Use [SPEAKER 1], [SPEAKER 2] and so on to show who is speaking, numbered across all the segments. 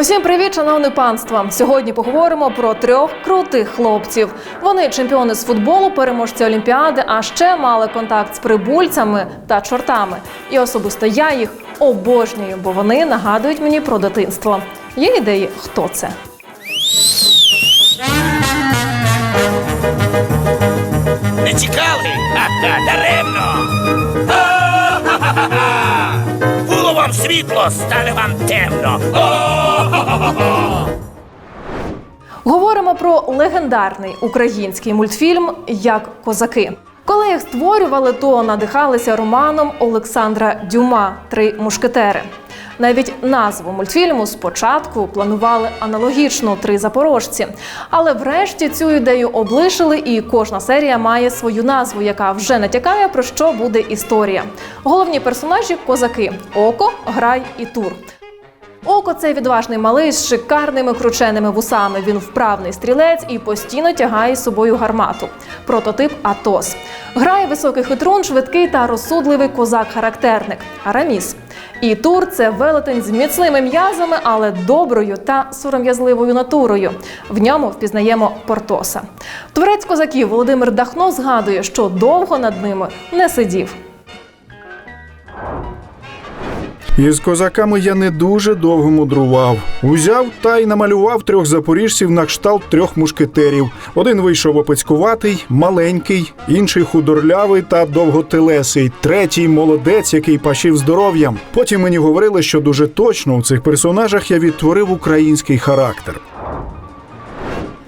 [SPEAKER 1] Усім привіт, шановне панство! Сьогодні поговоримо про трьох крутих хлопців. Вони чемпіони з футболу, переможці Олімпіади, а ще мали контакт з прибульцями та чортами. І особисто я їх обожнюю, бо вони нагадують мені про дитинство. Є ідеї, хто це?
[SPEAKER 2] Не чекали? Ха-ха, даремно. Світло, стане вам темно.
[SPEAKER 1] Говоримо про легендарний український мультфільм Як козаки. Коли їх створювали, то надихалися романом Олександра Дюма Три мушкетери. Навіть назву мультфільму спочатку планували аналогічно три запорожці, але врешті цю ідею облишили, і кожна серія має свою назву, яка вже натякає про що буде історія. Головні персонажі козаки Око, Грай і Тур. Око це відважний малий з шикарними крученими вусами. Він вправний стрілець і постійно тягає з собою гармату. Прототип Атос. Грає високий хитрун, швидкий та розсудливий козак-характерник Араміс. І Тур це велетень з міцними м'язами, але доброю та сором'язливою натурою. В ньому впізнаємо Портоса. Творець козаків Володимир Дахно згадує, що довго над ними не сидів.
[SPEAKER 3] Із козаками я не дуже довго мудрував. Узяв та й намалював трьох запоріжців на кшталт трьох мушкетерів. Один вийшов опецькуватий, маленький, інший худорлявий та довготелесий, третій молодець, який пашив здоров'ям. Потім мені говорили, що дуже точно у цих персонажах я відтворив український характер.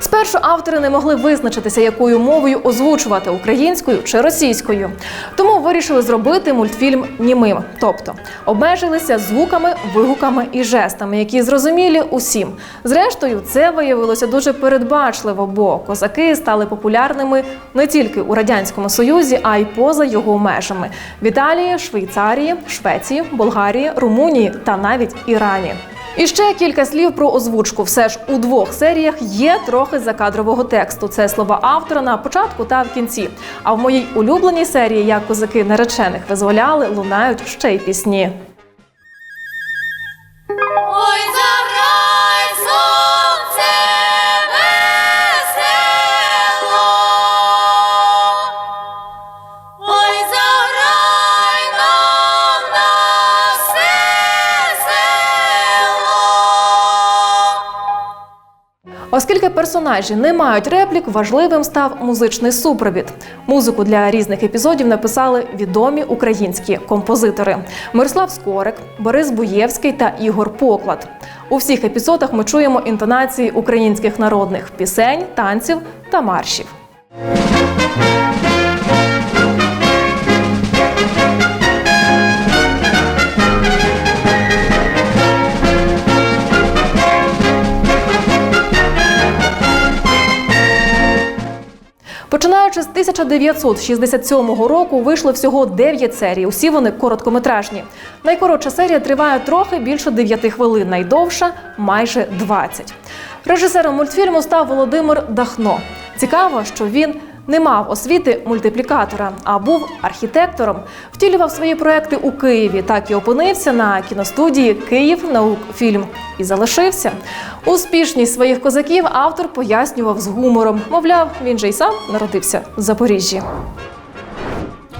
[SPEAKER 1] Спершу автори не могли визначитися, якою мовою озвучувати українською чи російською. Тому вирішили зробити мультфільм німим, тобто обмежилися звуками, вигуками і жестами, які зрозумілі усім. Зрештою, це виявилося дуже передбачливо, бо козаки стали популярними не тільки у радянському союзі, а й поза його межами в Італії, Швейцарії, Швеції, Болгарії, Румунії та навіть Ірані. І ще кілька слів про озвучку. Все ж у двох серіях є трохи закадрового тексту. Це слова автора на початку та в кінці. А в моїй улюбленій серії, як козаки наречених визволяли, лунають ще й пісні. Оскільки персонажі не мають реплік, важливим став музичний супровід. Музику для різних епізодів написали відомі українські композитори: Мирослав Скорик, Борис Буєвський та Ігор Поклад. У всіх епізодах ми чуємо інтонації українських народних пісень, танців та маршів. 1967 року вийшло всього 9 серій. Усі вони короткометражні. Найкоротша серія триває трохи більше 9 хвилин, найдовша майже 20. Режисером мультфільму став Володимир Дахно. Цікаво, що він не мав освіти мультиплікатора, а був архітектором. Втілював свої проекти у Києві. Так і опинився на кіностудії Київ Наукфільм і залишився. Успішність своїх козаків автор пояснював з гумором. Мовляв, він же й сам народився в Запоріжжі.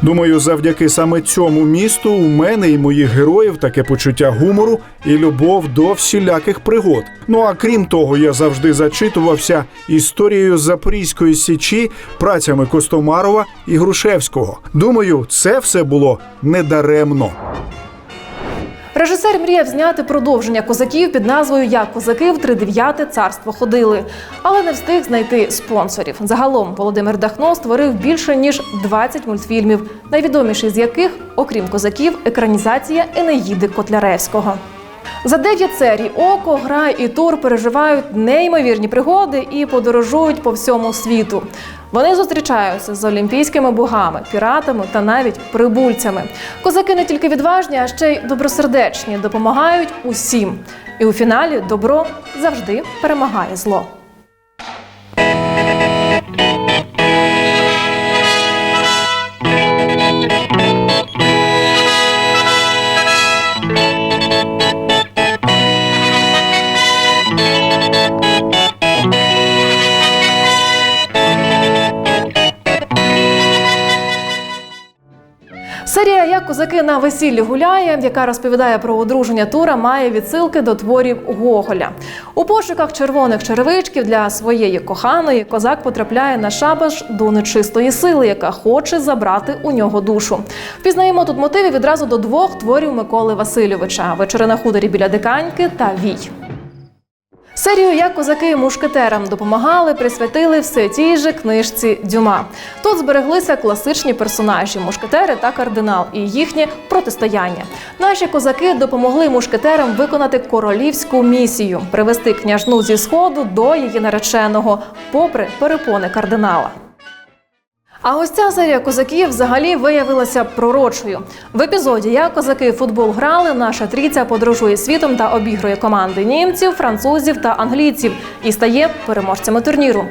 [SPEAKER 3] Думаю, завдяки саме цьому місту у мене і моїх героїв таке почуття гумору і любов до всіляких пригод. Ну а крім того, я завжди зачитувався історією Запорізької січі, працями Костомарова і Грушевського. Думаю, це все було недаремно.
[SPEAKER 1] Режисер мріяв зняти продовження козаків під назвою Як козаки в тридев'яте царство ходили, але не встиг знайти спонсорів. Загалом Володимир Дахно створив більше ніж 20 мультфільмів, найвідоміший з яких, окрім козаків, екранізація Енеїди Котляревського. За дев'ять серій Око, Грай і Тур переживають неймовірні пригоди і подорожують по всьому світу. Вони зустрічаються з олімпійськими богами, піратами та навіть прибульцями. Козаки не тільки відважні, а ще й добросердечні, допомагають усім. І у фіналі добро завжди перемагає зло. Козаки на весіллі гуляє, яка розповідає про одруження тура, має відсилки до творів Гоголя. У пошуках червоних черевичків для своєї коханої козак потрапляє на шабаш до нечистої сили, яка хоче забрати у нього душу. Впізнаємо тут мотиви відразу до двох творів Миколи Васильовича: вечори на хуторі біля Диканьки та Вій. Серію як козаки мушкетерам допомагали, присвятили все тій же книжці Дюма. Тут збереглися класичні персонажі мушкетери та кардинал і їхнє протистояння. Наші козаки допомогли мушкетерам виконати королівську місію привести княжну зі сходу до її нареченого, попри перепони кардинала. А ось ця серія козаків взагалі виявилася пророчою. В епізоді як козаки футбол грали, наша трійця подорожує світом та обігрує команди німців, французів та англійців і стає переможцями турніру.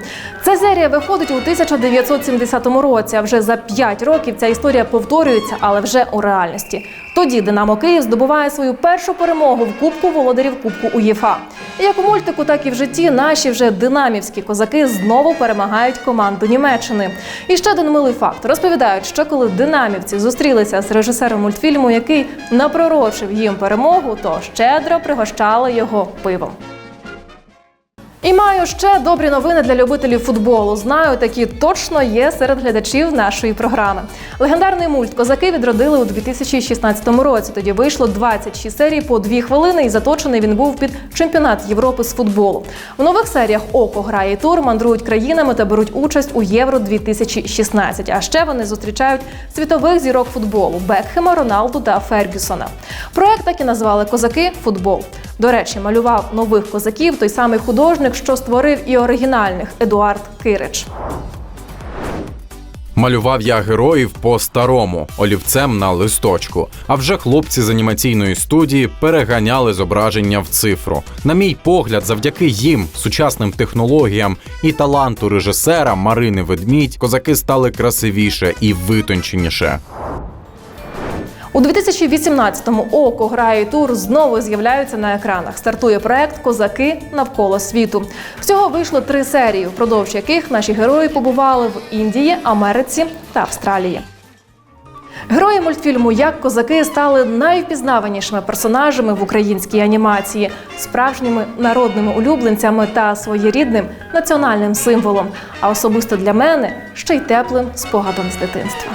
[SPEAKER 1] Ця серія виходить у 1970 році. А вже за 5 років ця історія повторюється, але вже у реальності. Тоді Динамо Київ здобуває свою першу перемогу в Кубку володарів Кубку УЄФА. Як у мультику, так і в житті наші вже динамівські козаки знову перемагають команду Німеччини. І ще один милий факт розповідають, що коли динамівці зустрілися з режисером мультфільму, який напророчив їм перемогу, то щедро пригощали його пивом. І маю ще добрі новини для любителів футболу. Знаю, такі точно є серед глядачів нашої програми. Легендарний мульт Козаки відродили у 2016 році. Тоді вийшло 26 серій по 2 хвилини, і заточений він був під чемпіонат Європи з футболу. У нових серіях Око грає тур, мандрують країнами та беруть участь у Євро 2016. А ще вони зустрічають світових зірок футболу Бекхема, Роналду та Фергюсона. Проект так і назвали Козаки футбол. До речі, малював нових козаків той самий художник, що створив і оригінальних Едуард Кирич.
[SPEAKER 4] Малював я героїв по-старому, олівцем на листочку. А вже хлопці з анімаційної студії переганяли зображення в цифру. На мій погляд, завдяки їм, сучасним технологіям і таланту режисера Марини Ведмідь, козаки стали красивіше і витонченіше.
[SPEAKER 1] У 2018-му око грає тур знову з'являються на екранах. Стартує проект Козаки навколо світу. Всього вийшло три серії, впродовж яких наші герої побували в Індії, Америці та Австралії. Герої мультфільму Як козаки стали найвпізнаванішими персонажами в українській анімації, справжніми народними улюбленцями та своєрідним національним символом. А особисто для мене ще й теплим спогадом з дитинства.